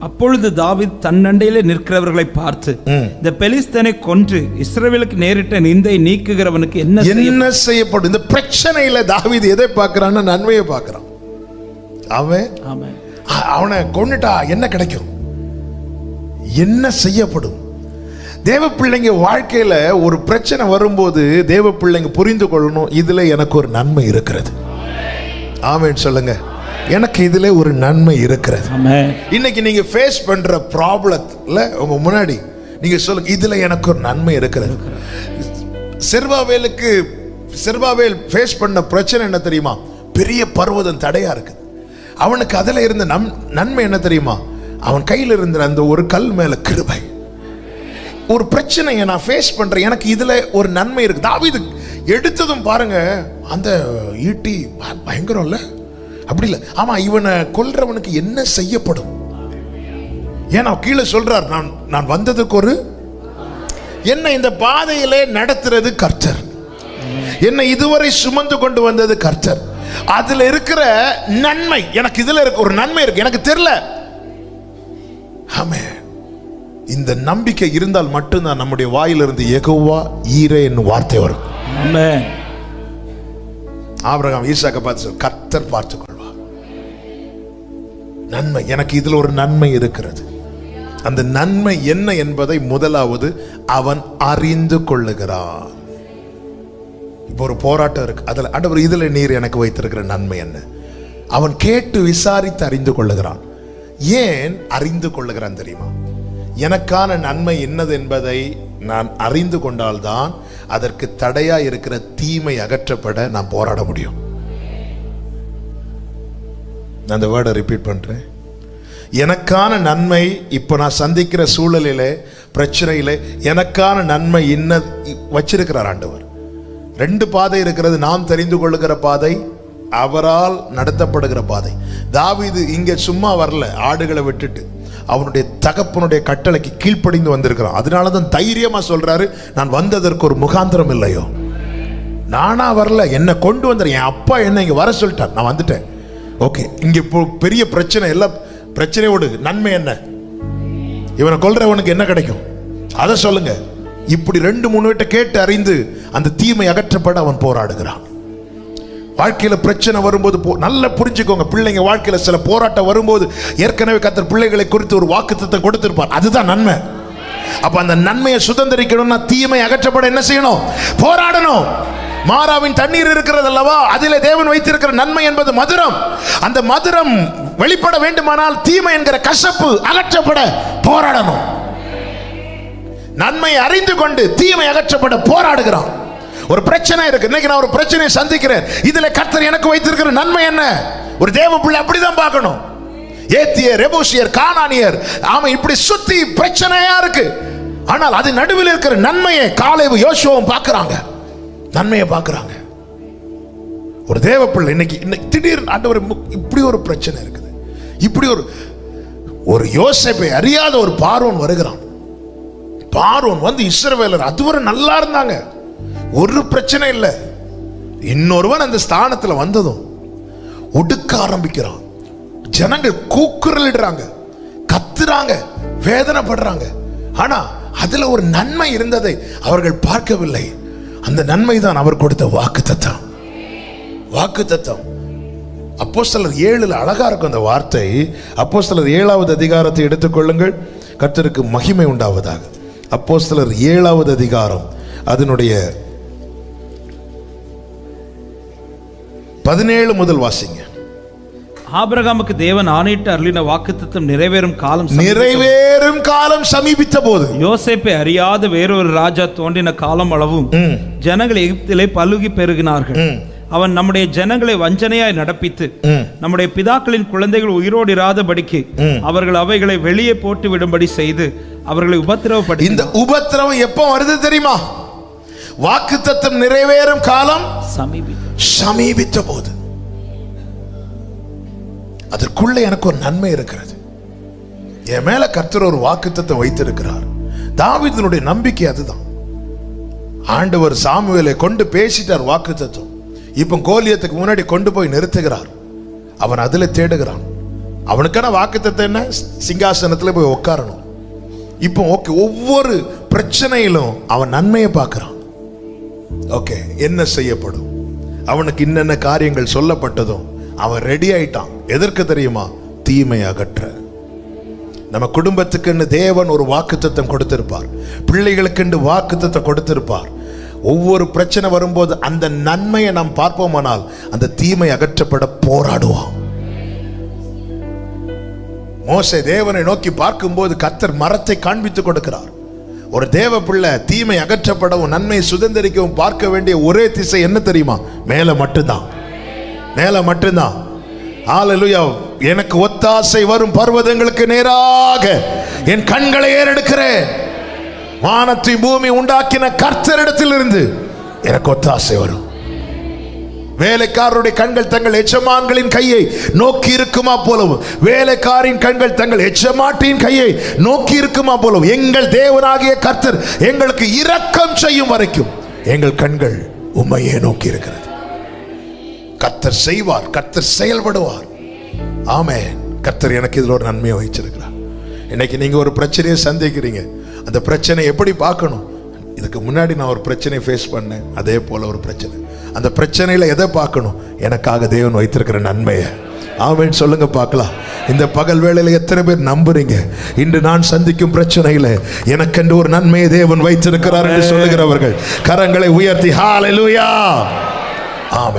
அப்பொழுது தாவீது தன்னண்டையிலே நிற்கிறவர்களை பார்த்து இந்த பெலிஸ்தனை கொன்று இஸ்ரவேலுக்கு நேரிட்ட நிந்தை நீக்குகிறவனுக்கு என்ன என்ன செய்யப்படும்? இந்த பிரச்சனையில தாவீது எதை பார்க்கறான்னா நன்மையை பார்க்கறான். அவன் ஆமென். அ- அவனை கொன்னுட்டா என்ன கிடைக்கும்? என்ன செய்யப்படும்? தேவ பிள்ளைங்க வாழ்க்கையில ஒரு பிரச்சனை வரும்போது தேவ பிள்ளைங்க புரிந்து கொள்ளணும். இதுல எனக்கு ஒரு நன்மை இருக்கிறது. ஆமென் சொல்லுங்க. எனக்கு இதுல ஒரு நன்மை இருக்கிறது. இன்னைக்கு நீங்க ஃபேஸ் பண்ற ப்ராப்ளத்துல உங்க முன்னாடி நீங்க சொல்லுங்க இதுல எனக்கு ஒரு நன்மை இருக்கிறது. செர்வாவேலுக்கு செர்வாவேல் ஃபேஸ் பண்ண பிரச்சனை என்ன தெரியுமா? பெரிய பர்வதம் தடையா இருக்கு அவனுக்கு அதுல இருந்த நம் நன்மை என்ன தெரியுமா? அவன் கையில் இருந்த அந்த ஒரு கல் மேல கிருபை. ஒரு பிரச்சனையை நான் ஃபேஸ் பண்றேன் எனக்கு இதுல ஒரு நன்மை இருக்கு தாவீது எடுத்ததும் பாருங்க அந்த ஈட்டி பயங்கரம் இல்ல அப்படி இல்ல. ஆமா இவனை கொல்றவனுக்கு என்ன செய்யப்படும்? ஏன்னா கீழே சொல்றார் நான் நான் வந்ததுக்கு ஒரு என்ன இந்த பாதையிலே நடத்துறது கர்த்தர். என்னை இதுவரை சுமந்து கொண்டு வந்தது கர்த்தர். அதுல இருக்கிற நன்மை எனக்கு இதுல இருக்க ஒரு நன்மை இருக்கு எனக்கு தெரியல. ஆமே இந்த நம்பிக்கை இருந்தால் மட்டும்தான் நம்முடைய வாயிலிருந்து எகோவா ஈரே என்னும் வார்த்தை வரும். ஆபிரகாம் ஈசாக்க பார்த்து கர்த்தர் பார்த்துக் கொள்வார் நன்மை. எனக்கு இதில் ஒரு நன்மை இருக்கிறது. அந்த நன்மை என்ன என்பதை முதலாவது அவன் அறிந்து கொள்ளுகிறான். இப்போ ஒரு போராட்டம் இருக்கு. அதில் ஆண்டவர் இதில் நீர் எனக்கு வைத்திருக்கிற நன்மை என்ன? அவன் கேட்டு விசாரித்து அறிந்து கொள்ளுகிறான். ஏன் அறிந்து கொள்ளுகிறான் தெரியுமா? எனக்கான நன்மை என்னது என்பதை நான் அறிந்து கொண்டால்தான் அதற்கு தடையாக இருக்கிற தீமை அகற்றப்பட நான் போராட முடியும். நான் அந்த வேர்டை ரிப்பீட் பண்ணுறேன் எனக்கான நன்மை இப்போ நான் சந்திக்கிற சூழலில் பிரச்சனையில் எனக்கான நன்மை என்ன வச்சிருக்கிறார் ஆண்டவர். ரெண்டு பாதை இருக்கிறது நாம் தெரிந்து கொள்ளுகிற பாதை அவரால் நடத்தப்படுகிற பாதை. தாவிது இங்கே சும்மா வரல ஆடுகளை விட்டுட்டு. அவனுடைய தகப்பனுடைய கட்டளைக்கு கீழ்ப்படிந்து வந்திருக்கிறான். அதனால தான் தைரியமாக சொல்கிறாரு நான் வந்ததற்கு ஒரு முகாந்திரம் இல்லையோ. நானாக வரல என்னை கொண்டு வந்துடுறேன் என் அப்பா என்ன இங்கே வர சொல்லிட்டார். நான் வந்துட்டேன். ஓகே. இங்கே இப்போ பெரிய பிரச்சனை எல்லாம் பிரச்சனையோடு நன்மை என்ன? இவனை கொல்றவனுக்கு என்ன கிடைக்கும்? அதை சொல்லுங்க. இப்படி ரெண்டு மூணு வீட்டை கேட்டு அறிந்து அந்த தீமை அகற்றப்பட அவன் போராடுகிறான். வாழ்க்கையில் பிரச்சனை வரும்போது போ- நல்லா புரிஞ்சுக்கோங்க. பிள்ளைங்க வாழ்க்கையில் சில போராட்டம் வரும்போது ஏற்கனவே கத்தர் பிள்ளைகளை குறித்து ஒரு வாக்குத்தத்தை கொடுத்திருப்பார். அதுதான் நன்மை. அப்ப அந்த நன்மையை சுதந்திரிக்கணும்னா தீமை அகற்றப்பட என்ன செய்யணும்? போராடணும். மாறாவின் தண்ணீர் இருக்கிறது அல்லவா? அதிலே தேவன் வைத்திருக்கிற நன்மை என்பது மதுரம். அந்த மதுரம் வெளிப்பட வேண்டுமானால் தீமை என்கிற கசப்பு அகற்றப்பட போராடணும். நன்மை அறிந்து கொண்டு தீமை அகற்றப்பட போராடுகிறான். ஒரு பிரச்சனை இருக்கு. இன்னைக்கு நான் ஒரு பிரச்சனையை சந்திக்கிறேன். இதுல கர்த்தர் எனக்கு வைத்திருக்கிற நன்மை என்ன? ஒரு தேவ பிள்ளை அப்படிதான் பார்க்கணும். ஏத்தியர் ரெபோசியர் கானானியர் ஆமா இப்படி சுத்தி பிரச்சனையா இருக்கு. ஆனால் அது நடுவில் இருக்கிற நன்மையை காலைவு யோசுவும் பார்க்கிறாங்க. நன்மையை பார்க்குறாங்க. ஒரு தேவ பிள்ளை இன்னைக்கு இன்னைக்கு திடீர்னு ஆண்டவர் மு- இப்படி ஒரு பிரச்சனை இருக்குது. இப்படி ஒரு ஒரு யோசிப்பை அறியாத ஒரு பார்வன் வருகிறான். பார்வோன் வந்து இஸ்ரவேலர் அதுவரை நல்லா இருந்தாங்க. ஒரு பிரச்சனை இல்லை. இன்னொருவன் அந்த ஸ்தானத்துல வந்ததும் ஒடுக்க ஆரம்பிக்கிறான். ஜனங்கள் கூக்குரலிடுறாங்க. கத்துறாங்க. வேதனைப்படுறாங்க. ஆனா அதுல ஒரு நன்மை இருந்ததை அவர்கள் பார்க்கவில்லை. அந்த நன்மை தான் அவர் கொடுத்த வாக்கு தத்தம் வாக்கு தத்தம் அப்போ சிலர் ஏழில் அழகாக இருக்கும் அந்த வார்த்தை. அப்போ சிலர் ஏழாவது அதிகாரத்தை எடுத்துக்கொள்ளுங்கள் கர்த்தருக்கு மகிமை உண்டாவதாக. அப்போ சிலர் ஏழாவது அதிகாரம். அதனுடைய பதினேழு முதல் வாசிங்க. ஆபிரகாமுக்கு தேவன் ஆணையிட்டு அருளின வாக்குத்தத்தம் நிறைவேறும் காலம் நிறைவேறும் காலம் சமீபித்த போது யோசேப்பை அறியாத வேறொரு ராஜா தோன்றின காலம் அளவும் ஜனங்கள் எகிப்திலே பலுகி பெருகினார்கள். ம். அவன் நம்முடைய ஜனங்களை வஞ்சனையாய் நடப்பித்து. நம்முடைய பிதாக்களின் குழந்தைகள் உயிரோடு இராதபடிக்கு அவர்கள் அவைகளை வெளியே போட்டு விடும்படி செய்து அவர்களை உபத்திரவப்படி இந்த உபத்திரவம் எப்போ வருது தெரியுமா? வாக்கு தத்தம் நிறைவேறும் காலம் சமீபித்த போது அதற்குள்ளே எனக்கு ஒரு நன்மை இருக்கிறது. என் மேல கர்த்தர் ஒரு வாக்குத்தத்தை வைத்திருக்கிறார். தாவிதனுடைய நம்பிக்கை அதுதான். ஆண்டவர் சாமுவேலை கொண்டு பேசிட்டார் வாக்குத்தத்தம். இப்போ கோலியத்துக்கு முன்னாடி கொண்டு போய் நிறுத்துகிறார். அவன் அதில் தேடுகிறான். அவனுக்கான வாக்குத்தத்தை என்ன? சிங்காசனத்துல போய் உட்காரணும் இப்போ ஓகே ஒவ்வொரு பிரச்சனையிலும் அவன் நன்மையை பார்க்கறான். ஓகே என்ன செய்யப்படும்? அவனுக்கு இன்னென்ன காரியங்கள் சொல்லப்பட்டதும் அவன் ரெடி ஆயிட்டான். எதற்கு தெரியுமா? தீமை அகற்ற. நம்ம குடும்பத்துக்குன்னு தேவன் ஒரு வாக்குத்தத்தம் கொடுத்திருப்பார். பிள்ளைகளுக்கென்று வாக்குத்தத்தம் கொடுத்திருப்பார். ஒவ்வொரு பிரச்சனை வரும்போது அந்த நன்மையை நாம் பார்ப்போமானால் அந்த தீமை அகற்றப்பட போராடுவோம் மோசே தேவனை நோக்கி பார்க்கும்போது கத்தர் மரத்தை காண்பித்து கொடுக்கிறார். ஒரு தேவ பிள்ளை தீமை அகற்றப்படவும் நன்மை சுதந்திரிக்கவும் பார்க்க வேண்டிய ஒரே திசை என்ன தெரியுமா? மேலே மட்டும்தான். நேலம் மட்டும்தான். ஆலலுயா எனக்கு ஒத்தாசை வரும் பர்வதங்களுக்கு நேராக என் கண்களை ஏறெடுக்கிறேன். வானத்தை பூமி உண்டாக்கின கர்த்தரிடத்திலிருந்து எனக்கு ஒத்தாசை வரும். வேலைக்காரருடைய கண்கள் தங்கள் எச்சமான்களின் கையை நோக்கி இருக்குமா போலவும் வேலைக்காரின் கண்கள் தங்கள் எச்சமாட்டின் கையை நோக்கி இருக்குமா போலவும் எங்கள் தேவனாகிய கர்த்தர் எங்களுக்கு இரக்கம் செய்யும் வரைக்கும் எங்கள் கண்கள் உண்மையே நோக்கி இருக்கிறது. கர்த்தர் செய்வார் கர்த்தர் செயல்படுவார். ஆமென். கர்த்தர் எனக்கு இதில் ஒரு நன்மையை வச்சிருக்கிறார் இன்னைக்கு நீங்க ஒரு பிரச்சனையை சந்திக்கிறீங்க. அந்த பிரச்சனை எப்படி பார்க்கணும்? இதுக்கு முன்னாடி நான் ஒரு பிரச்சனையை ஃபேஸ் பண்ணேன். அதே போல ஒரு பிரச்சனை. அந்த பிரச்சனையில எதை பார்க்கணும்? எனக்காக தேவன் வைத்திருக்கிற நன்மையை. ஆமென். சொல்லுங்க பார்க்கலாம். இந்த பகல் வேளையில எத்தனை பேர் நம்புறீங்க? இன்று நான் சந்திக்கும் பிரச்சனையில எனக்கென்று ஒரு நன்மையை தேவன் வைத்திருக்கிறார் என்று சொல்லுகிறவர்கள். கரங்களை உயர்த்தி. ஹalleluya ஆமென்.